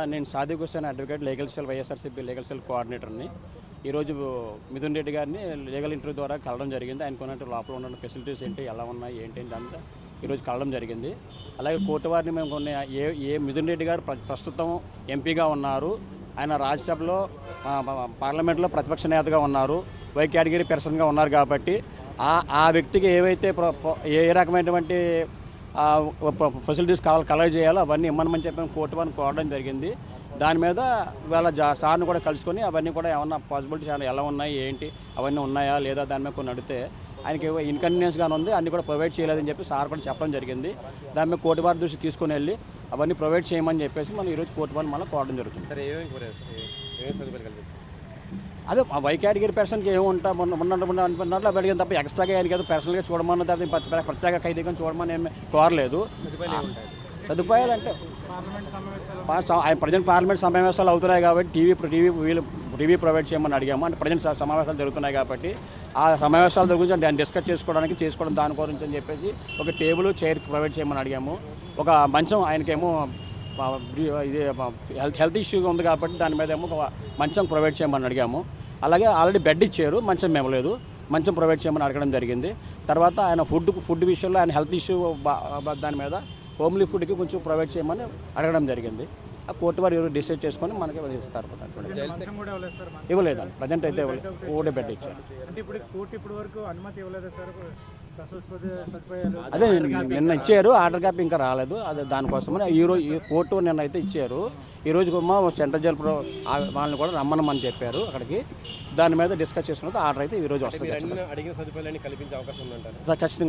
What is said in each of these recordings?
నేను Sadiq Hussain advocate legal cell YSRCP legal cell కోఆర్డినేటర్ని. ఈరోజు మిథున్ రెడ్డి గారిని లీగల్ ఇంటర్వ్యూ ద్వారా కలవడం జరిగింది. ఆయన కొన్నట్టు లోపల ఉన్న ఫెసిలిటీస్ ఏంటి ఎలా ఉన్నాయి ఏంటి అని అంతా ఈరోజు కలడం జరిగింది. అలాగే కోర్టు వారిని మేము కొన్ని ఏ ఏ మిథున్ రెడ్డి గారు ప్ర- ప్రస్తుతం ఎంపీగా ఉన్నారు. ఆయన రాజ్యసభలో పార్లమెంట్లో ప్రతిపక్ష నేతగా ఉన్నారు. వై కేటగిరీ పర్సన్గా ఉన్నారు కాబట్టి ఆ ఆ వ్యక్తికి ఏవైతే ఏ రకమైనటువంటి ఫెసిలిటీస్ కావాలి కలెక్ట్ చేయాలి అవన్నీ ఇమ్మనమని చెప్పి కోర్టు వారిని కోరడం జరిగింది. దాని మీద వాళ్ళ జా సార్ని కూడా కలుసుకొని అవన్నీ కూడా ఏమన్నా పాసిబిలిటీస్ ఏమైనా ఎలా ఉన్నాయి ఏంటి అవన్నీ ఉన్నాయా లేదా దాని మీద కొన్ని అడిగితే ఆయనకి ఇన్కన్వీనియన్స్గానే ఉంది అన్ని కూడా ప్రొవైడ్ చేయలేదని చెప్పి సార్ కూడా చెప్పడం జరిగింది. దాని మీద కోర్టు వారి దృష్టి తీసుకొని వెళ్ళి అవన్నీ ప్రొవైడ్ చేయమని చెప్పేసి మనం ఈరోజు కోర్టు వారిని మళ్ళీ కోరడం జరుగుతుంది. సరే ఏ- అదే వై కేటగిరీ పర్సన్కి ఏమి ఉంటా ఉన్నట్టు ఉన్నట్లు అడిగిన తప్ప ఎక్స్ట్రాగా ఆయనకి ఏదో పర్సనల్గా చూడమన్న తర్వాత ప్ర- ప్రత్యేక ఖైదీగా చూడమని ఏమి కోరలేదు. సదుపాయాలు అంటే ఆయన ప్రజెంట్ పార్లమెంట్ సమావేశాలు అవుతున్నాయి కాబట్టి టీవీ టీవీ వీళ్ళు టీవీ ప్రొవైడ్ చేయమని అడిగాము. అంటే ప్రజెంట్ సమావేశాలు జరుగుతున్నాయి కాబట్టి ఆ సమావేశాల గురించి దాన్ని డిస్కస్ చేసుకోవడానికి చేసుకోవడం దాని గురించి అని చెప్పేసి ఒక టేబుల్ చైర్ ప్రొవైడ్ చేయమని అడిగాము. ఒక మంచం ఆయనకేమో ఇది హెల్త్ హెల్త్ ఇష్యూగా ఉంది కాబట్టి దాని మీద ఏమో ఒక మంచం ప్రొవైడ్ చేయమని అడిగాము. అలాగే ఆల్రెడీ బెడ్ ఇచ్చారు మంచం మేము లేదు మంచం ప్రొవైడ్ చేయమని అడగడం జరిగింది. తర్వాత ఆయన ఫుడ్ ఫుడ్ విషయంలో ఆయన హెల్త్ ఇష్యూ దాని మీద హోమ్లీ ఫుడ్కి కొంచెం ప్రొవైడ్ చేయమని అడగడం జరిగింది. ఆ కోర్టు వారు ఎవరు డిసైడ్ చేసుకొని మనకి ఇస్తారు మంచం కూడా ఇవ్వలేదు సార్ మనకి. ఇవ్వలేదండి. ప్రజెంట్ అయితే ఇవ్వలేదు. ఒకటే బెడ్ ఇచ్చారు. అంటే ఇప్పుడు కోర్టు ఇప్పటి వరకు అనుమతి ఇవ్వలేదు సార్? అదే నిన్న ఇచ్చారు ఆర్డర్ కాపీ ఇంకా రాలేదు. అదే దానికోసమని ఈ రోజు ఈ కోర్టు నిన్న అయితే ఇచ్చారు. ఈ రోజు మా సెంట్రల్ జైలు ప్రో- వాళ్ళని కూడా రమ్మనమని చెప్పారు అక్కడికి. దాని మీద డిస్కస్ చేసుకున్న ఆర్డర్ అయితే ఈ రోజు వస్తుంది ఖచ్చితంగా.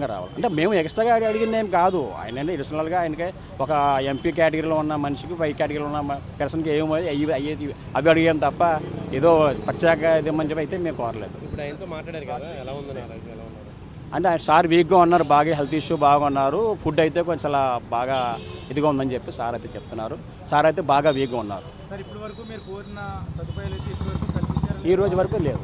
రావాలి. అంటే మేము ఎక్స్ట్రాగా అడి- అడిగింది ఏం కాదు. ఆయన అడిషనల్గా ఆయనకి ఒక ఎంపీ కేటగిరీలో ఉన్న మనిషికి వై కేటగిరీలో ఉన్న పర్సన్కి ఏమో అయ్యి అయ్యేది అవి అడిగాం తప్ప ఏదో ప్రత్యేక ఇదేమని చెప్పి అయితే మేము కోరలేదు. ఇప్పుడు ఆయనతో మాట్లాడారు కదా ఎలా ఉందని ఆరోగ్యం ఎలా ఉన్నారు? అంటే సార్ వీక్గా ఉన్నారు బాగా హెల్త్ ఇష్యూ బాగా ఉన్నారు ఫుడ్ అయితే కొంచెం అలా బాగా ఇదిగా ఉందని చెప్పి సార్ అయితే చెప్తున్నారు. సార్ అయితే బాగా వీక్గా ఉన్నారు. ఈ రోజు వరకు లేదు